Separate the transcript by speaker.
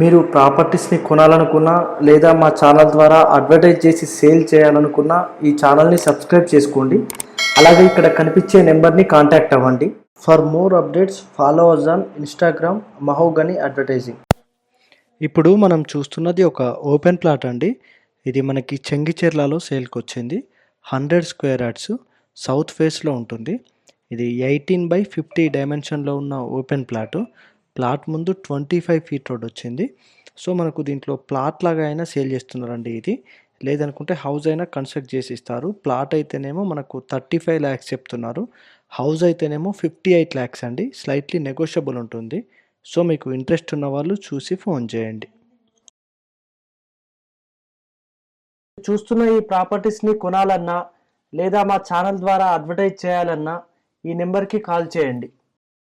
Speaker 1: మీరు ప్రాపర్టీస్ని కొనాలనుకున్నా లేదా మా ఛానల్ ద్వారా అడ్వర్టైజ్ చేసి సేల్ చేయాలనుకున్నా ఈ ఛానల్ని సబ్స్క్రైబ్ చేసుకోండి. అలాగే ఇక్కడ కనిపించే నెంబర్ని కాంటాక్ట్ అవ్వండి. For more updates follow us on Instagram Mahogany advertising. ఇప్పుడు మనం చూస్తున్నది ఒక ఓపెన్ ప్లాట్ అండి. ఇది మనకి చెంగిచెర్లలో సేల్కి వచ్చింది హండ్రెడ్ స్క్వేర్ యార్డ్స్ సౌత్ ఫేస్లో ఉంటుంది. ఇది ఎయిటీన్ బై ఫిఫ్టీ డైమెన్షన్లో ఉన్న ఓపెన్ ప్లాట్. ప్లాట్ ముందు ట్వంటీ ఫైవ్ ఫీట్ రోడ్ వచ్చింది. సో మనకు దీంట్లో ప్లాట్ లాగా అయినా సేల్ చేస్తున్నారండి ఇది. లేదనుకుంటే హౌస్ అయినా కన్స్ట్రక్ట్ చేసి ఇస్తారు. ప్లాట్ అయితేనేమో మనకు థర్టీ ఫైవ్ ల్యాక్స్ చెప్తున్నారు. హౌస్ అయితేనేమో ఫిఫ్టీ ఎయిట్ ల్యాక్స్ అండి. స్లైట్లీ నెగోషియబుల్ ఉంటుంది. సో మీకు ఇంట్రెస్ట్ ఉన్న వాళ్ళు చూసి ఫోన్ చేయండి. చూస్తున్న ఈ ప్రాపర్టీస్ని కొనాలన్నా లేదా మా ఛానల్ ద్వారా అడ్వర్టైజ్ చేయాలన్నా ఈ నెంబర్కి కాల్ చేయండి.